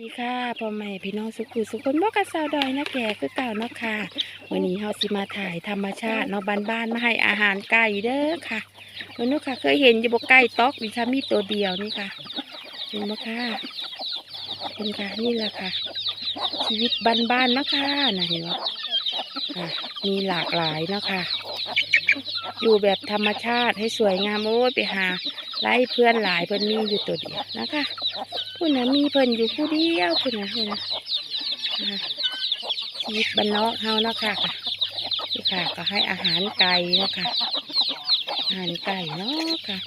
ดีค่ะพ่อแม่พี่น้องสุขุสุขคนบอกกับสาวดอยนะแก่คือเก่าเนาะค่ะวันนี้เฮาสิมาถ่ายธรรมชาติเนาะบ้านๆมาให้อาหารไก่เด้อค่ะวันนู้ค่ะ เคยเห็นอยู่บกไก่ตอกนี่ค่ะมีตัวเดียวนี่ค่ะ เห็นไหมค่ะเป็นค่ะนี่แหละค่ะ ชีวิตบ้านๆเนาะค่ะนะเห็นไหมอ่มีหลากหลายเนาะค่ะ อยู่แบบธรรมชาติให้สวยงามโอ้ยไปหาไล่เพื่อนหลายเพื่อนมีอยู่ตัวเดียวนะคะพูดนะมีเพื่อนอยู่ผู้เดียวพูดนะพูดนะชีวิตบ้านนอกเฮานาะคะค่ะนี่ค่ะก็ให้อาหารไก่นะค่ะอาหารไก่เนาะค่ะ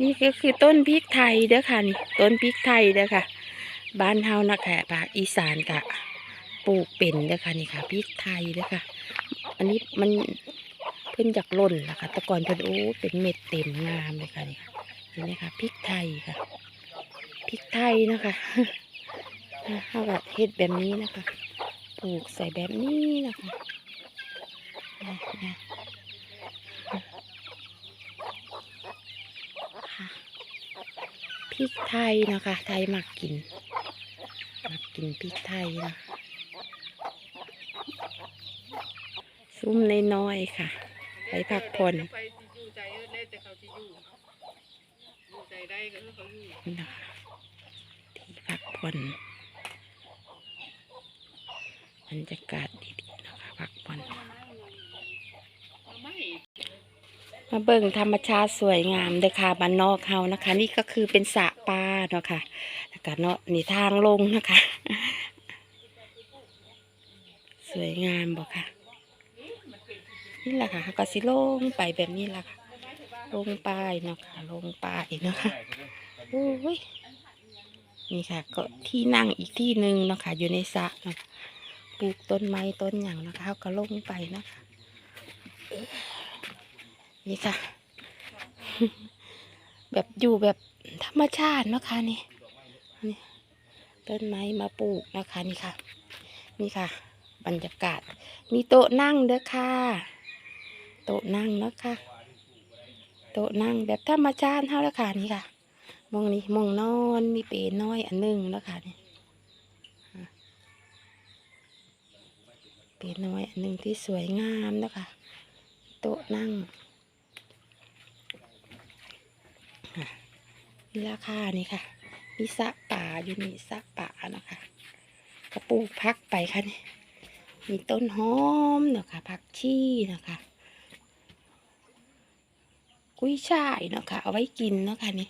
นี่ก็คือต้นพริกไทยเด้อค่ะนี่ต้นพริกไทยเด้อค่ะ บ้านเฮานะคะภาคอีสานกะ ปลูกเป็นเด้อค่ะนี่ค่ะพริกไทยเด้อค่ะอันนี้มันเพิ่นจากล่นล่ะค่ะแต่ก่อนเพิ่นโอ้เป็นเม็ดเต็มงามเลยค่ะนี่ค่ะเห็นไหมคะพริกไทยค่ะพริกไทยนะคะเขาแบบเฮ็ดแบบนี้นะคะปลูกใส่แบบนี้นะคะนะพริกไทยนะคะ ไทยมักกินมักกินพริกไทยนะ ซุ้มน้อยๆค่ะ ไปพักผ่อนที่พักผ่อนบรรยากาศดีๆนะคะพักผ่อนไม่มาเบิ่งธรรมชาติสวยงามเด้อค่ะบ้านนอกเฮานะคะ นี่ก็คือเป็นสระปลาเนาะค่ะแล้วก็เนาะนี่ทางลงนะคะ สวยงามบ่ค่ะ นี่แหละค่ะก็สิลงไปแบบนี้แหละค่ะ ลงไปเนาะค่ะ ลงไปเนาะค่ะโอ้ยนี่ค่ะ ก็ที่นั่งอีกที่หนึ่งเนาะค่ะ อยู่ในสระเนาะปลูกต้นไม้ต้นอย่างนะคะเขาก็ลงไปเนาะคะนี่ค่ะ แบบอยู่แบบธรรมชาติเนาะค่ะนี่นี่ต้นไม้มาปลูกนะคะนี่ค่ะ นี่ค่ะ บรรยากาศ มีโต๊ะนั่งเด้อค่ะ ต๊ะนั่งนะคะโต๊ะนั่งแบบธรรมชาติเท่าล้วค่ะนี่ค่ะมองนี่มองนอนมีเปน้อยอันหนึ่งนะค่ะนี่เปน้อยอันหนึ่งที่สวยงามนะคะโต๊ะนั่งอะนี่ราคานี่ค่ะ มีสระป่าอยู่นี่สระป่านะคะกระปลูกพักไปค่ะนี่มีต้นหอมนะคะผักชีนะคะ กุ้ยช่ายเนาะค่ะ เอาไว้กินเนาะค่ะนี่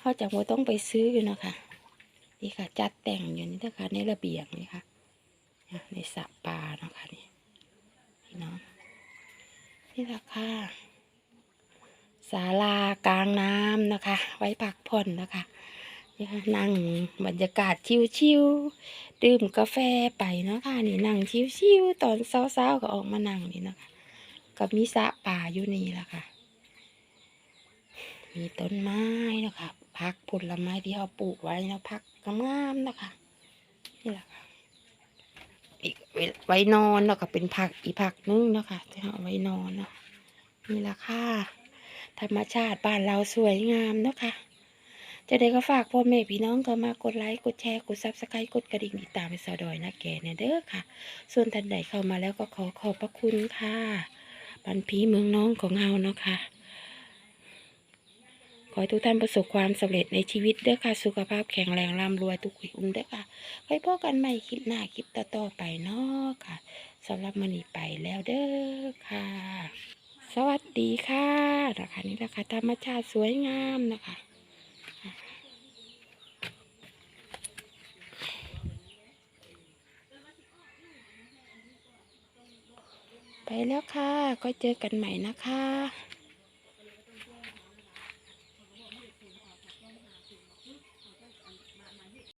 เขาจะว่าต้องไปซื้ออยู่เนาะค่ะนี่ค่ะ จัดแต่งอยู่นี่นะคะในระเบียงนี่ค่ะในสระปลาเนาะค่ะนี่พี่น้องนี่ราคาศาลากลางน้ำนะคะ ไว้พักผ่อนนะคะนี่ค่ะนั่งบรรยากาศชิวๆดื่มกาแฟไปเนาะค่ะนี่นั่งชิวๆตอนเช้าๆก็ออกมานั่งนี่นะคะกับมีสระป่าอยู่นี่แหละค่ะ มีต้นไม้นะคะพักผลไม้ที่เขาปลูกไว้นะพักงามนะคะนี่แหละค่ะอีกไว้นอนนะก็เป็นผักอีผักนึงนะค่ะที่เขาเอาไว้นอนเนาะนี่แหละค่ะธรรมชาติบ้านเราสวยงามนะคะจะได้ก็ฝากพ่อแม่พี่น้องก็มากดไลค์กดแชร์กดซับสไครต์กดกระดิ่งติดตามไปสาวดอยนะแกเนี่ยเด้อค่ะ ส่วนท่านใดเข้ามาแล้วก็ขอขอบพระคุณค่ะ บันพีเมืองน้องของเฮาเนาะค่ะ ขอให้ทุกท่านประสบความสำเร็จในชีวิตเด้อค่ะ สุขภาพแข็งแรงร่ำรวยทุกขุยอุ้มเด้อค่ะไว้พบกันใหม่คลิปหน้าคลิปต่อๆไปเนาะค่ะสำหรับมันนี้ไปแล้วเด้อค่ะ สวัสดีค่ะนะคะนี่นะคะธรรมชาติสวยงามนะคะไปแล้วค่ะ ก็เจอกันใหม่นะคะ